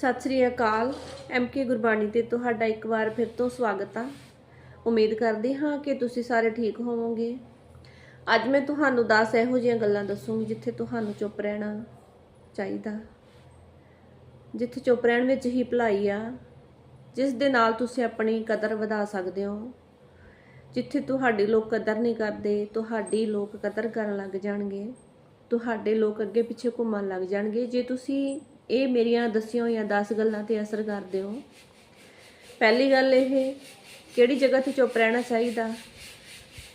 ਸਤਿ ਸ੍ਰੀ ਅਕਾਲ MK Gurbani ਤੇ ਤੁਹਾਡਾ ਇੱਕ ਵਾਰ ਫਿਰ ਤੋਂ ਸਵਾਗਤ ਆ। ਉਮੀਦ ਕਰਦੀ ਹਾਂ ਕਿ ਤੁਸੀਂ ਸਾਰੇ ਠੀਕ ਹੋਵੋਗੇ। ਅੱਜ ਮੈਂ ਤੁਹਾਨੂੰ 10 ਇਹੋ ਜਿਹੀਆਂ ਗੱਲਾਂ ਦੱਸੂਗੀ ਜਿੱਥੇ ਤੁਹਾਨੂੰ ਚੁੱਪ ਰਹਿਣਾ ਚਾਹੀਦਾ। ਜਿੱਥੇ ਚੁੱਪ ਰਹਿਣ ਵਿੱਚ ਹੀ ਭਲਾਈ ਆ, ਜਿਸ ਦੇ ਨਾਲ ਤੁਸੀਂ ਆਪਣੀ ਕਦਰ ਵਧਾ ਸਕਦੇ ਹੋ। ਜਿੱਥੇ ਤੁਹਾਡੀ ਲੋਕ ਕਦਰ ਨਹੀਂ ਕਰਦੇ, ਤੁਹਾਡੀ ਲੋਕ ਕਦਰ ਕਰਨ ਲੱਗ ਜਾਣਗੇ। ਤੁਹਾਡੇ ਲੋਕ ਅੱਗੇ ਪਿੱਛੇ ਘੁੰਮਣ ਲੱਗ ਜਾਣਗੇ। ਜੇ ਤੁਸੀਂ ਇਹ ਮੇਰੀਆਂ ਦੱਸੀਆਂ ਹੋਈਆਂ 10 ਗੱਲਾਂ ਤੇ ਅਸਰ ਕਰਦੇ ਹੋ। ਪਹਿਲੀ ਗੱਲ ਇਹ ਕਿਹੜੀ ਜਗ੍ਹਾ ਤੇ ਚੁੱਪ ਰਹਿਣਾ ਚਾਹੀਦਾ?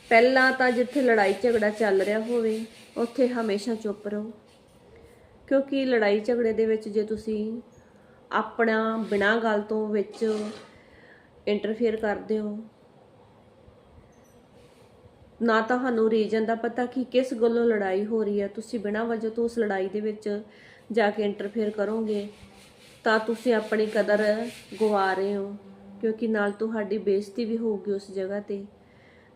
ਪਹਿਲਾਂ ਤਾਂ ਜਿੱਥੇ ਲੜਾਈ ਝਗੜਾ ਚੱਲ ਰਿਹਾ ਹੋਵੇ, ਉੱਥੇ ਹਮੇਸ਼ਾ ਚੁੱਪ ਰਹੋ। ਕਿਉਂਕਿ ਲੜਾਈ ਝਗੜੇ ਦੇ ਵਿੱਚ ਜੇ ਤੁਸੀਂ ਆਪਣਾ ਬਿਨਾਂ ਗੱਲ ਤੋਂ ਵਿੱਚ ਇੰਟਰਫੇਅਰ ਕਰਦੇ ਹੋ, ਨਾ ਤੁਹਾਨੂੰ ਰੀਜਨ ਦਾ ਪਤਾ ਕਿ ਕਿਸ ਗੱਲੋਂ ਲੜਾਈ ਹੋ ਰਹੀ ਹੈ। ਤੁਸੀਂ ਬਿਨਾਂ ਵਜ੍ਹਾ ਤੋਂ ਉਸ ਲੜਾਈ ਦੇ ਵਿੱਚ ਜਾ ਕੇ ਇੰਟਰਫੇਅਰ ਕਰੋਗੇ, ਤਾਂ ਤੁਸੀਂ ਆਪਣੀ ਕਦਰ ਗਵਾ ਰਹੇ ਹੋ, ਕਿਉਂਕਿ ਨਾਲ ਤੁਹਾਡੀ ਬੇਇੱਜ਼ਤੀ ਵੀ ਹੋਊਗੀ ਉਸ ਜਗ੍ਹਾ ਤੇ।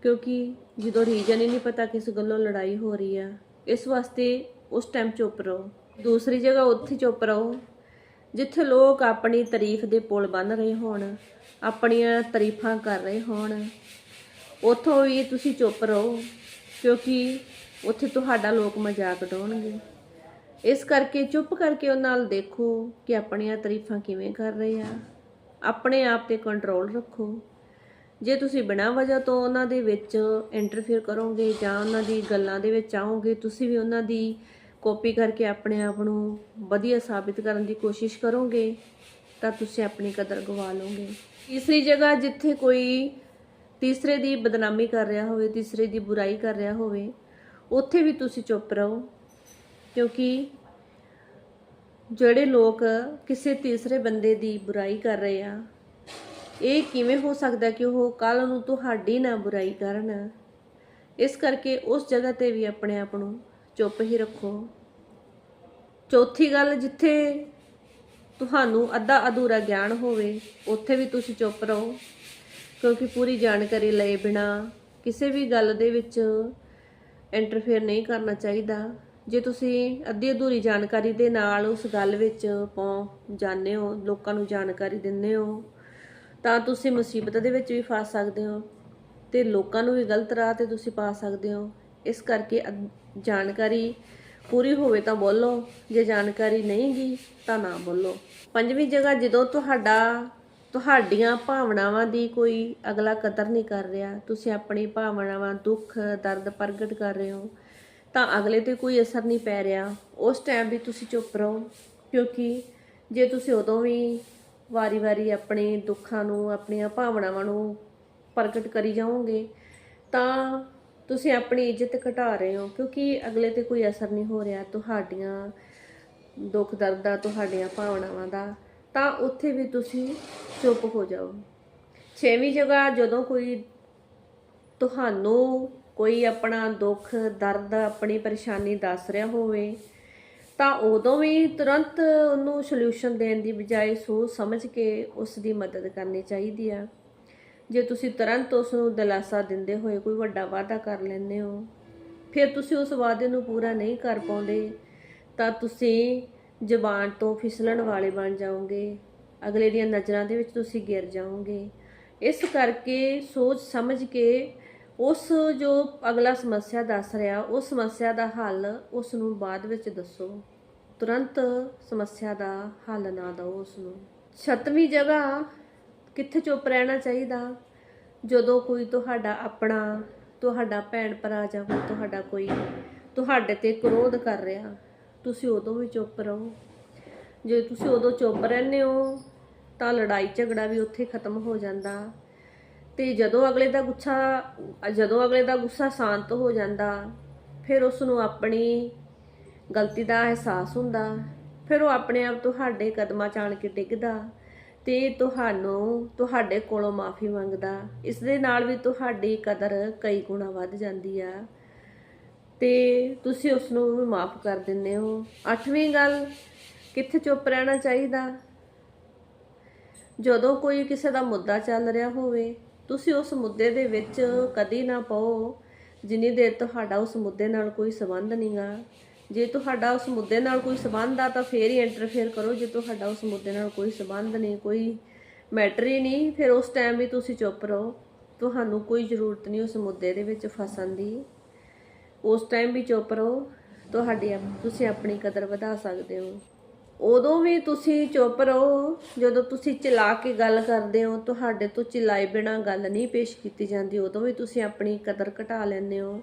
ਕਿਉਂਕਿ ਜਦੋਂ ਰੀਜਨ ਹੀ ਨਹੀਂ ਪਤਾ ਕਿਸ ਗੱਲੋਂ ਲੜਾਈ ਹੋ ਰਹੀ ਆ, ਇਸ ਵਾਸਤੇ ਉਸ ਟਾਈਮ ਚੁੱਪ ਰਹੋ। ਦੂਸਰੀ ਜਗ੍ਹਾ ਉੱਥੇ ਚੁੱਪ ਰਹੋ, ਜਿੱਥੇ ਲੋਕ ਆਪਣੀ ਤਾਰੀਫ ਦੇ ਪੁਲ ਬੰਨ ਰਹੇ ਹੋਣ, ਆਪਣੀਆਂ ਤਾਰੀਫਾਂ ਕਰ ਰਹੇ ਹੋਣ, ਉੱਥੋਂ ਵੀ ਤੁਸੀਂ ਚੁੱਪ ਰਹੋ, ਕਿਉਂਕਿ ਉੱਥੇ ਤੁਹਾਡਾ ਲੋਕ ਮਜ਼ਾਕ ਉਡਾਉਣਗੇ। ਇਸ ਕਰਕੇ ਚੁੱਪ ਕਰਕੇ ਉਹਨਾਂ ਨਾਲ ਦੇਖੋ ਕਿ ਆਪਣੀਆਂ ਤਾਰੀਫਾਂ ਕਿਵੇਂ ਕਰ ਰਹੇ ਆ। ਆਪਣੇ ਆਪ ਤੇ ਕੰਟਰੋਲ ਰੱਖੋ। ਜੇ ਤੁਸੀਂ ਬਿਨਾਂ ਵਜ੍ਹਾ ਤੋਂ ਉਹਨਾਂ ਦੇ ਵਿੱਚ ਇੰਟਰਫੇਅਰ ਕਰੋਗੇ ਜਾਂ ਉਹਨਾਂ ਦੀ ਗੱਲਾਂ ਦੇ ਵਿੱਚ ਆਓਗੇ, ਤੁਸੀਂ ਵੀ ਉਹਨਾਂ ਦੀ ਕਾਪੀ ਕਰਕੇ ਆਪਣੇ ਆਪ ਨੂੰ ਵਧੀਆ ਸਾਬਿਤ ਕਰਨ ਦੀ ਕੋਸ਼ਿਸ਼ ਕਰੋਗੇ, ਤਾਂ ਤੁਸੀਂ ਆਪਣੀ ਕਦਰ ਗਵਾ ਲਓਗੇ। ਤੀਸਰੀ ਜਗ੍ਹਾ ਜਿੱਥੇ ਕੋਈ ਤੀਸਰੇ ਦੀ ਬਦਨਾਮੀ ਕਰ ਰਿਹਾ ਹੋਵੇ, ਤੀਸਰੇ ਦੀ ਬੁਰਾਈ ਕਰ ਰਿਹਾ ਹੋਵੇ, ਉੱਥੇ ਵੀ ਤੁਸੀਂ ਚੁੱਪ ਰਹੋ। ਕਿਉਂਕਿ ਜਿਹੜੇ ਲੋਕ ਕਿਸੇ ਤੀਸਰੇ ਬੰਦੇ ਦੀ ਬੁਰਾਈ ਕਰ ਰਹੇ ਆ, ਇਹ ਕਿਵੇਂ ਹੋ ਸਕਦਾ ਕਿ ਉਹ ਕੱਲ ਨੂੰ ਤੁਹਾਡੀ ਨਾ ਬੁਰਾਈ ਕਰਨ? ਇਸ ਕਰਕੇ ਉਸ ਜਗ੍ਹਾ ਤੇ ਵੀ ਆਪਣੇ ਆਪ ਨੂੰ ਚੁੱਪ ਹੀ ਰੱਖੋ। ਚੌਥੀ ਗੱਲ, ਜਿੱਥੇ ਤੁਹਾਨੂੰ ਅੱਧਾ ਅਧੂਰਾ ਗਿਆਨ ਹੋਵੇ, ਉੱਥੇ ਵੀ ਤੁਸੀਂ ਚੁੱਪ ਰਹੋ। ਕਿਉਂਕਿ ਪੂਰੀ ਜਾਣਕਾਰੀ ਲਏ ਬਿਨਾ ਕਿਸੇ ਵੀ ਗੱਲ ਦੇ ਵਿੱਚ ਇੰਟਰਫੇਅਰ ਨਹੀਂ ਕਰਨਾ ਚਾਹੀਦਾ। ਜੇ ਤੁਸੀਂ ਅੱਧੀ ਅਧੂਰੀ ਜਾਣਕਾਰੀ ਦੇ ਨਾਲ ਉਸ ਗੱਲ ਵਿੱਚ ਪਹੁੰਚ ਜਾਂਦੇ ਹੋ, ਲੋਕਾਂ ਨੂੰ ਜਾਣਕਾਰੀ ਦਿੰਦੇ ਹੋ, ਤਾਂ ਤੁਸੀਂ ਮੁਸੀਬਤ ਦੇ ਵਿੱਚ ਵੀ ਫਸ ਸਕਦੇ ਹੋ ਤੇ ਲੋਕਾਂ ਨੂੰ ਵੀ ਗਲਤ ਰਾਹ ਤੇ ਤੁਸੀਂ ਪਾ ਸਕਦੇ ਹੋ। ਇਸ ਕਰਕੇ ਅਧ- ਜਾਣਕਾਰੀ ਪੂਰੀ ਹੋਵੇ ਤਾਂ ਬੋਲੋ, ਜੇ ਜਾਣਕਾਰੀ ਨਹੀਂ ਗੀ ਤਾਂ ਨਾ ਬੋਲੋ। ਪੰਜਵੀਂ ਜਗ੍ਹਾ ਜਦੋਂ ਤੁਹਾਡਾ, ਤੁਹਾਡੀਆਂ ਭਾਵਨਾਵਾਂ ਦੀ ਕੋਈ ਅਗਲਾ ਕਦਰ ਨਹੀਂ ਕਰ ਰਿਹਾ, ਤੁਸੀਂ ਆਪਣੀ ਭਾਵਨਾਵਾਂ ਦੁੱਖ, ਦਰਦ ਪ੍ਰਗਟ ਕਰ ਰਹੇ ਹੋ ਤਾਂ ਅਗਲੇ ਤੇ ਕੋਈ ਅਸਰ ਨਹੀਂ ਪੈ ਰਿਹਾ। ਉਸ ਟਾਈਮ ਵੀ ਤੁਸੀਂ ਚੁੱਪ ਰਹੋ, ਕਿਉਂਕਿ ਜੇ ਤੁਸੀਂ ਉਦੋਂ ਵੀ ਵਾਰੀ-ਵਾਰੀ ਆਪਣੇ ਦੁੱਖਾਂ ਨੂੰ, ਆਪਣੀਆਂ ਭਾਵਨਾਵਾਂ ਨੂੰ ਪ੍ਰਗਟ ਕਰੀ ਜਾਓਗੇ, ਤਾਂ ਤੁਸੀਂ ਆਪਣੀ ਇੱਜ਼ਤ ਘਟਾ ਰਹੇ ਹੋ, ਕਿਉਂਕਿ ਅਗਲੇ ਤੇ ਕੋਈ ਅਸਰ ਨਹੀਂ ਹੋ ਰਿਹਾ ਤੁਹਾਡੀਆਂ ਦੁੱਖ ਦਰਦ ਦਾ ਤੁਹਾਡੀਆਂ ਭਾਵਨਾਵਾਂ ਦਾ। ਤਾਂ ਉੱਥੇ ਵੀ ਤੁਸੀਂ ਚੁੱਪ ਹੋ ਜਾਓ। ਛੇਵੀਂ ਜਗ੍ਹਾ ਜਦੋਂ ਕੋਈ ਤੁਹਾਨੂੰ ਕੋਈ ਆਪਣਾ ਦੁੱਖ, ਦਰਦ, ਆਪਣੀ ਪਰੇਸ਼ਾਨੀ ਦੱਸ ਰਿਹਾ ਹੋਵੇ, ਤਾਂ ਉਦੋਂ ਵੀ ਤੁਰੰਤ ਉਹਨੂੰ ਸੋਲੂਸ਼ਨ ਦੇਣ ਦੀ ਬਜਾਏ ਸੋਚ ਸਮਝ ਕੇ ਉਸ ਦੀ ਮਦਦ ਕਰਨੀ ਚਾਹੀਦੀ ਆ। ਜੇ ਤੁਸੀਂ ਤੁਰੰਤ ਉਸ ਨੂੰ ਦਿਲਾਸਾ ਦਿੰਦੇ ਹੋਏ ਕੋਈ ਵੱਡਾ ਵਾਅਦਾ ਕਰ ਲੈਂਦੇ ਹੋ, ਫਿਰ ਤੁਸੀਂ ਉਸ ਵਾਅਦੇ ਨੂੰ ਪੂਰਾ ਨਹੀਂ ਕਰ ਪਾਉਂਦੇ, ਤਾਂ ਤੁਸੀਂ ਜ਼ਬਾਨ ਤੋਂ ਫਿਸਲਣ ਵਾਲੇ ਬਣ ਜਾਓਗੇ, ਅਗਲੇ ਦੀਆਂ ਨਜ਼ਰਾਂ ਦੇ ਵਿੱਚ ਤੁਸੀਂ ਗਿਰ ਜਾਓਗੇ। ਇਸ ਕਰਕੇ ਸੋਚ ਸਮਝ ਕੇ ਉਸ ਜੋ ਅਗਲਾ ਸਮੱਸਿਆ ਦੱਸ ਰਿਹਾ, ਉਸ ਸਮੱਸਿਆ ਦਾ ਹੱਲ ਉਸ ਨੂੰ ਬਾਅਦ ਵਿੱਚ ਦੱਸੋ। ਤੁਰੰਤ ਸਮੱਸਿਆ ਦਾ ਹੱਲ ਨਾ ਦਿਓ ਉਸ ਨੂੰ ਛਤਵੀਂ ਜਗ੍ਹਾ ਕਿੱਥੇ ਚੁੱਪ ਰਹਿਣਾ ਚਾਹੀਦਾ? ਜਦੋਂ ਕੋਈ ਤੁਹਾਡਾ ਆਪਣਾ, ਤੁਹਾਡਾ ਭੈਣ ਭਰਾ ਜਾਂ ਕੋਈ ਤੁਹਾਡਾ ਕੋਈ ਤੁਹਾਡੇ ਤੇ ਕ੍ਰੋਧ ਕਰ ਰਿਹਾ, ਤੁਸੀਂ ਉਦੋਂ ਵੀ ਚੁੱਪ ਰਹੋ। ਜੇ ਤੁਸੀਂ ਉਦੋਂ ਚੁੱਪ ਰਹਿੰਦੇ ਹੋ, ਤਾਂ ਲੜਾਈ ਝਗੜਾ ਵੀ ਉੱਥੇ ਖਤਮ ਹੋ ਜਾਂਦਾ। ਤੇ ਜਦੋਂ ਅਗਲੇ ਦਾ ਗੁੱਸਾ, ਜਦੋਂ ਅਗਲੇ ਦਾ ਗੁੱਸਾ ਸ਼ਾਂਤ ਹੋ ਜਾਂਦਾ, ਫਿਰ ਉਸ ਨੂੰ ਆਪਣੀ ਗਲਤੀ ਦਾ ਅਹਿਸਾਸ ਹੁੰਦਾ, ਫਿਰ ਉਹ ਆਪਣੇ ਆਪ ਤੁਹਾਡੇ ਕਦਮਾਂ 'ਚ ਆਣ ਕੇ ਡਿੱਗਦਾ ਤੇ ਤੁਹਾਨੂੰ ਤੁਹਾਡੇ ਕੋਲੋਂ ਮਾਫੀ ਮੰਗਦਾ। ਇਸ ਦੇ ਨਾਲ ਵੀ ਤੁਹਾਡੀ ਕਦਰ ਕਈ ਗੁਣਾ ਵੱਧ ਜਾਂਦੀ ਆ। ਤੇ ਤੁਸੀਂ ਉਸ ਨੂੰ ਵੀ ਮਾਫ ਕਰ ਦਿੰਦੇ ਹੋ। ਅੱਠਵੀਂ ਗੱਲ, ਕਿੱਥੇ ਚੁੱਪ ਰਹਿਣਾ ਚਾਹੀਦਾ? ਜਦੋਂ ਕੋਈ ਕਿਸੇ ਦਾ ਮੁੱਦਾ ਚੱਲ ਰਿਹਾ ਹੋਵੇ ਤੁਸੀਂ ਉਸ ਮੁੱਦੇ ਦੇ ਵਿੱਚ ਕਦੀ ਨਾ ਪਾਓ ਜਿੰਨੀ ਦੇਰ ਤੁਹਾਡਾ ਉਸ ਮੁੱਦੇ ਨਾਲ ਕੋਈ ਸੰਬੰਧ ਨਹੀਂਗਾ ਜੇ ਤੁਹਾਡਾ ਉਸ ਮੁੱਦੇ ਨਾਲ ਕੋਈ ਸਬੰਧ ਆ ਤਾਂ ਫੇਰ ਹੀ ਇੰਟਰਫੇਅਰ ਕਰੋ। ਜੇ ਤੁਹਾਡਾ ਉਸ ਮੁੱਦੇ ਨਾਲ ਕੋਈ ਸਬੰਧ ਨਹੀਂ, ਕੋਈ ਮੈਟਰ ਹੀ ਨਹੀਂ, ਫਿਰ ਉਸ ਟਾਈਮ ਵੀ ਤੁਸੀਂ ਚੁੱਪ ਰਹੋ। ਤੁਹਾਨੂੰ ਕੋਈ ਜ਼ਰੂਰਤ ਨਹੀਂ ਉਸ ਮੁੱਦੇ ਦੇ ਵਿੱਚ ਫਸਣ ਦੀ। ਉਸ ਟਾਈਮ ਵੀ ਚੁੱਪ ਰਹੋ। ਤੁਹਾਡੀ ਤੁਸੀਂ ਆਪਣੀ ਕਦਰ ਵਧਾ ਸਕਦੇ ਹੋ। ਉਦੋਂ ਵੀ ਤੁਸੀਂ ਚੁੱਪ ਰਹੋ। ਜਦੋਂ ਤੁਸੀਂ ਚਲਾ ਕੇ ਗੱਲ ਕਰਦੇ ਹੋ, ਤੁਹਾਡੇ ਤੋਂ ਚਿਲਾਏ ਬਿਨਾ ਗੱਲ ਨਹੀਂ ਪੇਸ਼ ਕੀਤੀ ਜਾਂਦੀ, ਉਦੋਂ ਵੀ ਤੁਸੀਂ ਆਪਣੀ ਕਦਰ ਘਟਾ ਲੈਂਦੇ ਹੋ।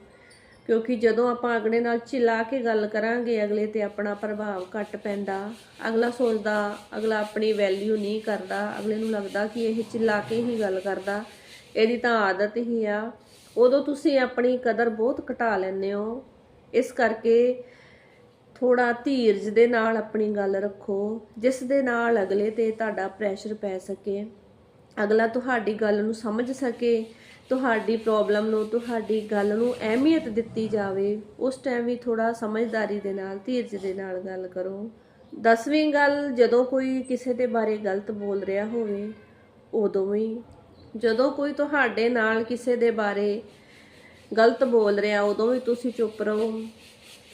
ਕਿਉਂਕਿ ਜਦੋਂ ਆਪਾਂ ਅਗਲੇ ਨਾਲ ਚਿਲਾ ਕੇ ਗੱਲ ਕਰਾਂਗੇ, ਅਗਲੇ ਤੇ ਆਪਣਾ ਪ੍ਰਭਾਵ ਘੱਟ ਪੈਂਦਾ। ਅਗਲਾ ਸੋਚਦਾ, ਅਗਲਾ ਆਪਣੀ ਵੈਲਿਊ ਨਹੀਂ ਕਰਦਾ। ਅਗਲੇ ਨੂੰ ਲੱਗਦਾ ਕਿ ਇਹ ਚਿਲਾ ਕੇ ਹੀ ਗੱਲ ਕਰਦਾ। ਇਹਦੀ ਤਾਂ ਆਦਤ ਹੀ ਆ। ਉਦੋਂ ਤੁਸੀਂ ਆਪਣੀ ਕਦਰ ਬਹੁਤ ਘਟਾ ਲੈਂਦੇ ਹੋ। ਇਸ ਕਰਕੇ ਥੋੜਾ ਧੀਰਜ ਦੇ ਨਾਲ ਆਪਣੀ ਗੱਲ ਰੱਖੋ, ਜਿਸ ਦੇ ਨਾਲ ਅਗਲੇ ਤੇ ਤੁਹਾਡਾ ਪ੍ਰੈਸ਼ਰ ਪੈ ਸਕੇ। ਅਗਲਾ ਤੁਹਾਡੀ ਗੱਲ ਨੂੰ ਸਮਝ ਸਕੇ, ਤੁਹਾਡੀ ਪ੍ਰੋਬਲਮ ਨੂੰ, ਤੁਹਾਡੀ ਗੱਲ ਨੂੰ ਅਹਿਮੀਅਤ ਦਿੱਤੀ ਜਾਵੇ। ਉਸ ਟਾਈਮ ਵੀ ਥੋੜਾ ਸਮਝਦਾਰੀ ਦੇ ਨਾਲ, ਧੀਰਜ ਦੇ ਨਾਲ ਗੱਲ ਕਰੋ। ਦਸਵੀਂ ਗੱਲ, ਜਦੋਂ ਕੋਈ ਕਿਸੇ ਦੇ ਬਾਰੇ ਗਲਤ ਬੋਲ ਰਿਹਾ ਹੋਵੇ, ਉਦੋਂ ਵੀ। ਜਦੋਂ ਕੋਈ ਤੁਹਾਡੇ ਨਾਲ ਕਿਸੇ ਦੇ ਬਾਰੇ ਗਲਤ ਬੋਲ ਰਿਹਾ, ਉਦੋਂ ਵੀ ਤੁਸੀਂ ਚੁੱਪ ਰਹੋ।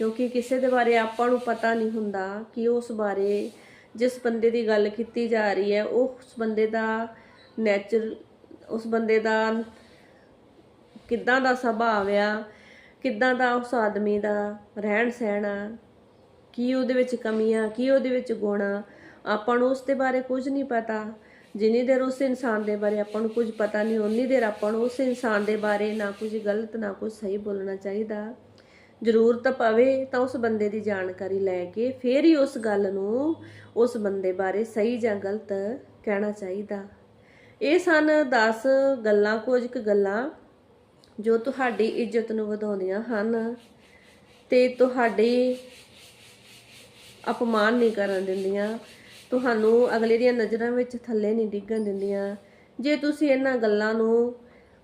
ਕਿਉਂਕਿ ਕਿਸੇ ਦੇ ਬਾਰੇ ਆਪਾਂ ਨੂੰ ਪਤਾ ਨਹੀਂ ਹੁੰਦਾ ਕਿ ਉਸ ਬਾਰੇ ਜਿਸ ਬੰਦੇ ਦੀ ਗੱਲ ਕੀਤੀ ਜਾ ਰਹੀ ਹੈ ਉਹ ਉਸ ਬੰਦੇ ਦਾ ਨੇਚਰ ਉਸ ਬੰਦੇ ਦਾ ਕਿੱਦਾਂ ਦਾ ਸੁਭਾਅ ਆ, ਕਿੱਦਾਂ ਦਾ ਉਸ ਆਦਮੀ ਦਾ ਰਹਿਣ ਸਹਿਣ ਆ, ਕੀ ਉਹਦੇ ਵਿੱਚ ਕਮੀਆਂ ਕੀ ਉਹਦੇ ਵਿੱਚ ਗੁਣ ਆ, ਆਪਾਂ ਨੂੰ ਉਸ ਦੇ ਬਾਰੇ ਕੁਝ ਨਹੀਂ ਪਤਾ। ਜਿੰਨੀ ਦੇਰ ਉਸ ਇਨਸਾਨ ਦੇ ਬਾਰੇ ਆਪਾਂ ਨੂੰ ਕੁਝ ਪਤਾ ਨਹੀਂ ਉਨੀ ਦੇਰ ਆਪਾਂ ਨੂੰ ਉਸ ਇਨਸਾਨ ਦੇ ਬਾਰੇ ਨਾ ਕੁਝ ਗਲਤ, ਨਾ ਕੁਝ ਸਹੀ ਬੋਲਣਾ ਚਾਹੀਦਾ। ਜ਼ਰੂਰਤ ਪਵੇ ਤਾਂ ਉਸ ਬੰਦੇ ਦੀ ਜਾਣਕਾਰੀ ਲੈ ਕੇ ਫਿਰ ਹੀ ਉਸ ਗੱਲ ਨੂੰ ਉਸ ਬੰਦੇ ਬਾਰੇ ਸਹੀ ਜਾਂ ਗਲਤ ਕਹਿਣਾ ਚਾਹੀਦਾ। ਇਹ ਸਨ 10 ਗੱਲਾਂ, ਕੁਝ ਕੁ ਗੱਲਾਂ ਜੋ ਤੁਹਾਡੀ ਇੱਜ਼ਤ ਨੂੰ ਵਧਾਉਂਦੀਆਂ ਹਨ ਤੇ ਤੁਹਾਡੀ ਅਪਮਾਨ ਨਹੀਂ ਕਰਨ ਦਿੰਦੀਆਂ। ਤੁਹਾਨੂੰ ਅਗਲੇ ਦੀਆਂ ਨਜ਼ਰਾਂ ਵਿੱਚ ਥੱਲੇ ਨਹੀਂ ਡਿੱਗਣ ਦਿੰਦੀਆਂ। ਜੇ ਤੁਸੀਂ ਇਹਨਾਂ ਗੱਲਾਂ ਨੂੰ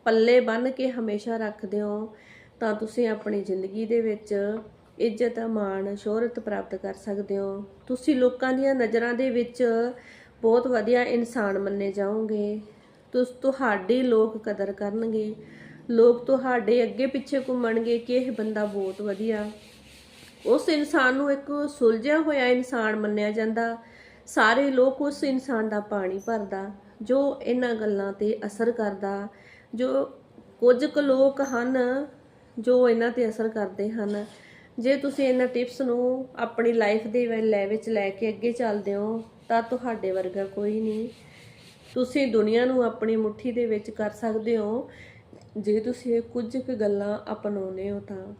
ਪੱਲੇ ਬੰਨ ਕੇ ਹਮੇਸ਼ਾ ਰੱਖਦੇ ਹੋ ਤਾਂ ਤੁਸੀਂ ਆਪਣੀ ਜ਼ਿੰਦਗੀ ਦੇ ਵਿੱਚ ਇੱਜ਼ਤ, ਮਾਣ, ਸ਼ੋਹਰਤ ਪ੍ਰਾਪਤ ਕਰ ਸਕਦੇ ਹੋ। ਤੁਸੀਂ ਲੋਕਾਂ ਦੀਆਂ ਨਜ਼ਰਾਂ ਦੇ ਵਿੱਚ ਬਹੁਤ ਵਧੀਆ ਇਨਸਾਨ ਮੰਨੇ ਜਾਓਗੇ। ਤੁਸ, ਤੁਹਾਡੀ ਲੋਕ ਕਦਰ ਕਰਨਗੇ। ਲੋਕ ਤੁਹਾਡੇ ਅੱਗੇ ਪਿੱਛੇ ਘੁੰਮਣਗੇ ਕਿ ਇਹ ਬੰਦਾ ਬਹੁਤ ਵਧੀਆ। ਉਸ ਇਨਸਾਨ ਨੂੰ ਇੱਕ ਸੁਲਝਿਆ ਹੋਇਆ ਇਨਸਾਨ ਮੰਨਿਆ ਜਾਂਦਾ। ਸਾਰੇ ਲੋਕ ਉਸ ਇਨਸਾਨ ਦਾ ਪਾਣੀ ਭਰਦਾ, ਜੋ ਇਹਨਾਂ ਗੱਲਾਂ ਤੇ ਅਸਰ ਕਰਦਾ। ਜੋ ਕੁਝ ਕੁ ਲੋਕ ਹਨ ਜੋ ਇਹਨਾਂ ਤੇ ਅਸਰ ਕਰਦੇ ਹਨ। ਜੇ ਤੁਸੀਂ ਇਹਨਾਂ ਟਿਪਸ ਨੂੰ ਆਪਣੀ ਲਾਈਫ ਦੇ ਵ- ਲੈ ਵਿੱਚ ਲੈ ਕੇ ਅੱਗੇ ਚੱਲਦੇ ਹੋ, ਤਾਂ ਤੁਹਾਡੇ ਵਰਗਾ ਕੋਈ ਨਹੀਂ। ਤੁਸੀਂ ਦੁਨੀਆ ਨੂੰ ਆਪਣੀ ਮੁਠੀ ਦੇ ਵਿੱਚ ਕਰ ਸਕਦੇ ਹੋ। ਜੇ ਤੁਸੀਂ ਇਹ ਕੁਝ ਕੁ ਗੱਲਾਂ ਅਪਣਾਉਂਦੇ ਹੋ ਤਾਂ।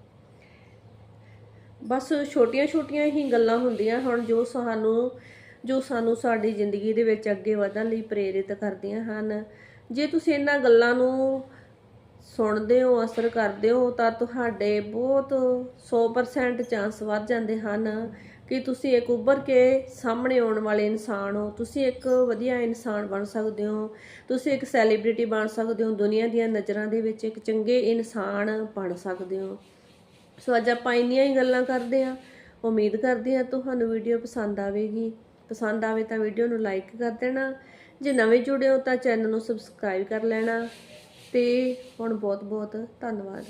ਬਸ ਛੋਟੀਆਂ-ਛੋਟੀਆਂ ਹੀ ਗੱਲਾਂ ਹੁੰਦੀਆਂ ਹੁਣ ਜੋ ਸਾਨੂੰ ਜੋ ਸਾਨੂੰ ਸਾਡੀ ਜ਼ਿੰਦਗੀ ਦੇ ਵਿੱਚ ਅੱਗੇ ਵਧਣ ਲਈ ਪ੍ਰੇਰਿਤ ਕਰਦੀਆਂ ਹਨ। ਜੇ ਤੁਸੀਂ ਇਹਨਾਂ ਗੱਲਾਂ ਨੂੰ ਸੁਣਦੇ ਹੋ, ਅਸਰ ਕਰਦੇ ਹੋ, ਤਾਂ ਤੁਹਾਡੇ ਬਹੁਤ 100% ਚਾਂਸ ਵੱਧ ਜਾਂਦੇ ਹਨ ਕਿ ਤੁਸੀਂ ਇੱਕ ਉੱਭਰ ਕੇ ਸਾਹਮਣੇ ਆਉਣ ਵਾਲੇ ਇਨਸਾਨ ਹੋ। ਤੁਸੀਂ ਇੱਕ ਵਧੀਆ ਇਨਸਾਨ ਬਣ ਸਕਦੇ ਹੋ। ਤੁਸੀਂ ਇੱਕ ਸੈਲੀਬ੍ਰਿਟੀ ਬਣ ਸਕਦੇ ਹੋ। ਦੁਨੀਆ ਦੀਆਂ ਨਜ਼ਰਾਂ ਦੇ ਵਿੱਚ ਇੱਕ ਚੰਗੇ ਇਨਸਾਨ ਬਣ ਸਕਦੇ ਹੋ। ਸੋ ਅੱਜ ਆਪਾਂ ਇੰਨੀਆਂ ਹੀ ਗੱਲਾਂ ਕਰਦੇ ਹਾਂ। ਉਮੀਦ ਕਰਦੇ ਹਾਂ ਤੁਹਾਨੂੰ ਵੀਡੀਓ ਪਸੰਦ ਆਵੇਗੀ। ਪਸੰਦ ਆਵੇ ਤਾਂ ਵੀਡੀਓ ਨੂੰ ਲਾਈਕ ਕਰ ਦੇਣਾ। ਜੇ ਨਵੇਂ ਜੁੜੇ ਹੋ ਤਾਂ ਚੈਨਲ ਨੂੰ ਸਬਸਕ੍ਰਾਈਬ ਕਰ ਲੈਣਾ। ਤੇ ਹੁਣ ਬਹੁਤ ਬਹੁਤ ਧੰਨਵਾਦ।